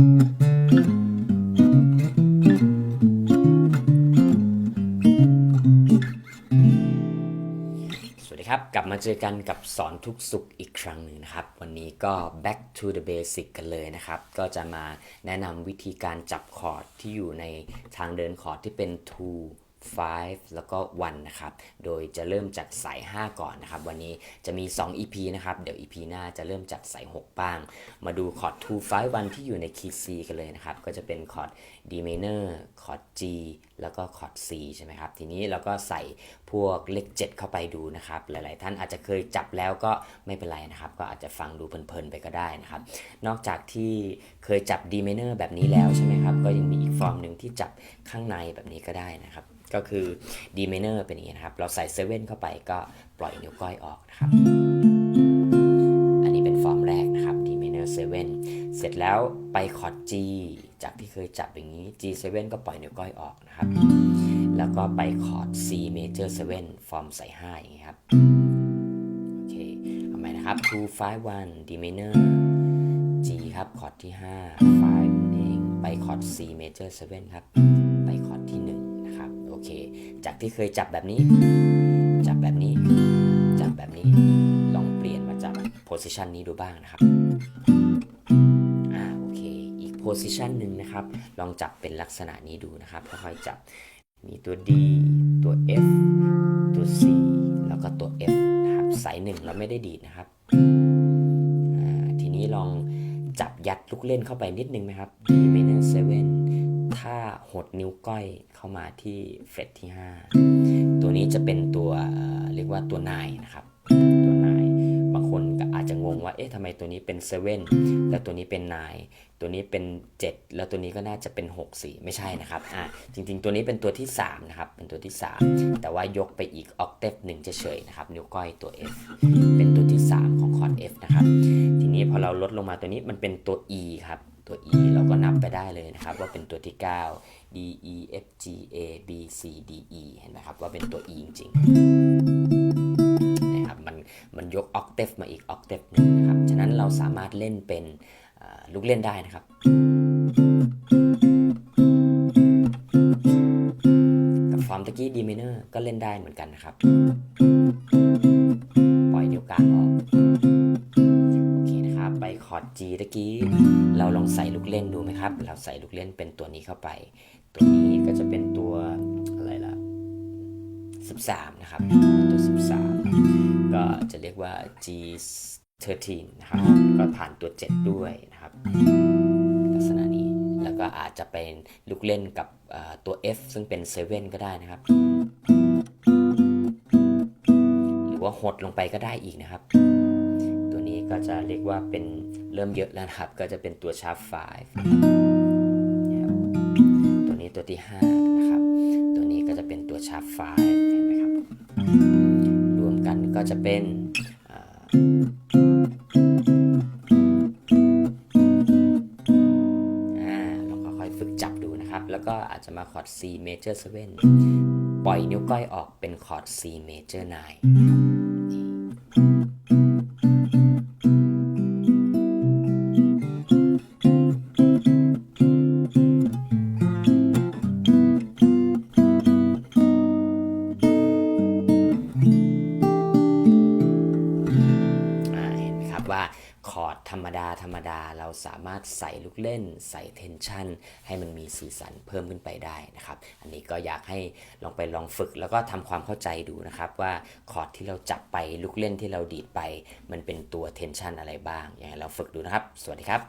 สวัสดีครับกลับมาเจอกันกับสอนทุกสุขอีกครั้งหนึ่งนะครับ วันนี้ก็ back to the basic กันเลยนะครับ ก็จะมาแนะนำวิธีการจับคอร์ดที่อยู่ในทางเดินคอร์ดที่เป็น two 5 แล้วก็ 1 นะครับ โดยจะเริ่มจากสาย 5 ก่อนนะครับ วันนี้จะมี 2 EP นะครับ เดี๋ยว EP หน้าจะเริ่มจากสาย 6 บ้าง มาดูคอร์ด2 5 1 ที่อยู่ในคีย์ C กันเลยนะครับ ก็จะเป็นคอร์ด D minor คอร์ด G แล้วก็คอร์ด C ใช่ไหมครับ ทีนี้เราก็ใส่พวกเลข 7 เข้าไปดูนะครับ หลายๆ ท่านอาจจะเคยจับแล้วก็ไม่เป็นไรนะครับ ก็อาจจะฟังดูเพลินๆ ไปก็ได้นะครับ นอกจากที่เคยจับ D minor แบบนี้แล้วใช่ไหมครับ ก็ยังมีอีกฟอร์มหนึ่งที่จับข้างในแบบนี้ก็ได้นะครับ ก็คือ D minor เป็นอย่างนี้นะครับ เราใส่7เเข้าไปก็ปล่อยนิ้วก้อยออกนะครับ อันนี้เป็นฟอร์มแรกนะครับ D minor 7 เสร็จแล้วไปคอร์ด G จากที่เคยจับอย่างนี้ G 7 ก็ปล่อยนิ้วก้อยออกนะครับ แล้วก็ไปคอร์ด C major 7 ฟอร์มใส่5อย่างนี้ครับ โอเค เอาใหม่นะครับ2 5 1 D minor G ครับ คอร์ดที่ 5 5เอง ไปคอร์ด C major 7 ครับ ไปคอร์ดที่1นะครับ โอเค จากที่เคยจับแบบนี้ จับแบบนี้ จับแบบนี้ ลองเปลี่ยนมาจับ position นี้ดูบ้างนะครับอ่าโอเค อีก position หนึ่งนะครับ ลองจับเป็นลักษณะนี้ดูนะครับ ค่อยๆจับ มีตัว D ตัว F ตัว C แล้วก็ตัว F นะครับ สายหนึ่งเราไม่ได้ดีดนะครับอ่าทีนี้ลองจับยัดลูกเล่นเข้าไปนิดนึงไหมครับ D minor 7 ถ้าหดนิ้วก้อยเข้ามาที่เฟรตที่ 5 ตัวนี้จะเป็นตัวเรียกว่าตัวนายนะครับ ตัวนายบางคนก็อาจจะงงว่าเอ๊ะทำไมตัวนี้เป็น7แล้วตัวนี้เป็นนายตัวนี้เป็น 7 แล้วตัวนี้ก็น่าจะเป็น 6 4 ไม่ใช่นะครับอ่าจริงๆ ตัวนี้เป็นตัวที่ 3 นะครับ เป็นตัวที่ 3 แต่ว่ายกไปอีกออกเทฟหนึ่งเฉยๆนะครับ นิ้วก้อยตัว F เป็นตัวที่ 3 ของคอร์ด F นะครับที นี้พอเราลดลงมาตัวนี้มันเป็นตัว E ครับตัว E เราก็นับไปได้เลยนะครับ ว่าเป็นตัวที่ 9 D E F G A B C D E เห็นไหมครับว่าเป็นตัว E จริงๆนะครับมันมันยกออกเทฟมาอีกออกเทฟหนึ่งนะครับฉะนั้นเราสามารถเล่นเป็นอ่าลูกเล่นได้นะครับกับฟอร์มตะกี้ D minor ก็เล่นได้เหมือนกันนะครับ อร์ด G ตะกี้ เราลองใส่ลูกเล่นดูไหมครับ เราใส่ลูกเล่นเป็นตัวนี้เข้าไป ตัวนี้ก็จะเป็นตัวอะไรล่ะ 13 นะครับ ตัว 13 ก็จะเรียกว่า G 13 นะครับ ก็ผ่านตัว 7 ด้วยนะครับ ลักษณะนี้ แล้วก็อาจจะเป็นลูกเล่นกับตัว F ซึ่งเป็น 7 ก็ได้นะครับหรือว่าหดลงไปก็ได้อีกนะครับ ก็จะเรียกว่าเป็นเริ่มเยอะแล้วนะครับ ก็จะเป็นตัวชาร์ป5นะครับตัวนี้ตัวที่5นะครับ ตัวนี้ก็จะเป็นตัวชาร์ป5เห็นไหมครับ รวมกันก็จะเป็นอ่าลองค่อยๆฝึกจับดูนะครับ แล้วก็อาจจะมาคอร์ด C major 7ปล่อยนิ้วก้อยออกเป็นคอร์ด C major 9 คอร์ดธรรมดาธรรมดา เราสามารถใส่ลูกเล่น ใส่เทนชันให้มันมีสีสันเพิ่มขึ้นไปได้นะครับ อันนี้ก็อยากให้ลองไปลองฝึกแล้วก็ทำความเข้าใจดูนะครับว่าคอร์ดที่เราจับไปลูกเล่นที่เราดีดไป มันเป็นตัวเทนชันอะไรบ้าง อย่างเราฝึกดูนะครับ สวัสดีครับ